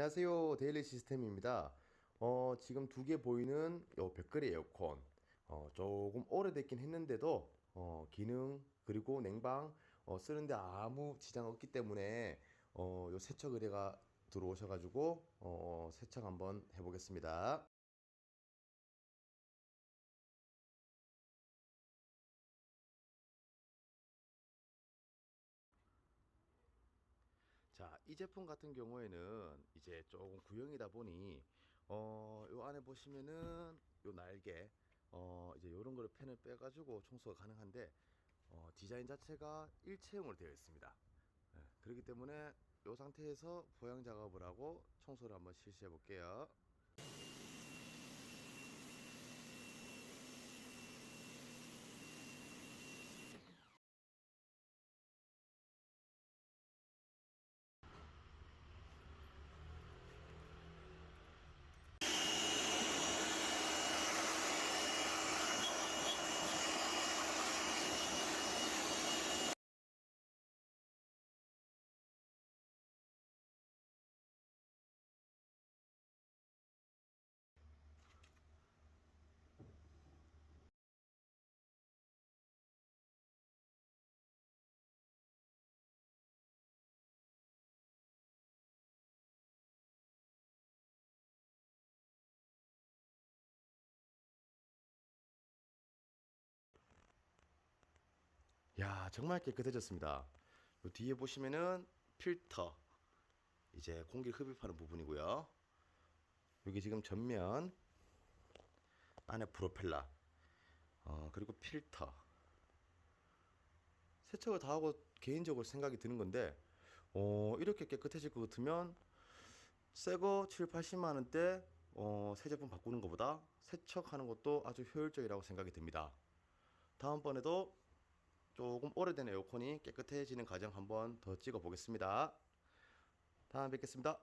안녕하세요. 데일리 시스템입니다. 어, 지금 두 개 보이는 요 벽걸이 에어컨. 어, 조금 오래됐긴 했는데도 어, 기능 그리고 냉방 어, 쓰는데 아무 지장 없기 때문에 어, 요 세척 의뢰가 들어오셔 가지고 어, 세척 한번 해 보겠습니다. 자, 이 제품 같은 경우에는 이제 조금 구형이다 보니 어, 요 안에 보시면은 요 날개 어, 이제 요런 거를 펜을 빼 가지고 청소가 가능한데 어, 디자인 자체가 일체형으로 되어 있습니다. 예, 그렇기 때문에 요 상태에서 보양 작업을 하고 청소를 한번 실시해 볼게요. 야, 정말 깨끗해졌습니다. 요 뒤에 보시면은 필터 이제 공기 흡입하는 부분이고요. 여기 지금 전면 안에 프로펠러 어, 그리고 필터 세척을 다 하고 개인적으로 생각이 드는 건데 어, 이렇게 깨끗해질 것 같으면 새거 7, 80만 원대 어, 새 제품 바꾸는 것보다 세척하는 것도 아주 효율적이라고 생각이 듭니다. 다음번에도 조금 오래된 에어컨이 깨끗해지는 과정 한번 더 찍어 보겠습니다. 다음에 뵙겠습니다.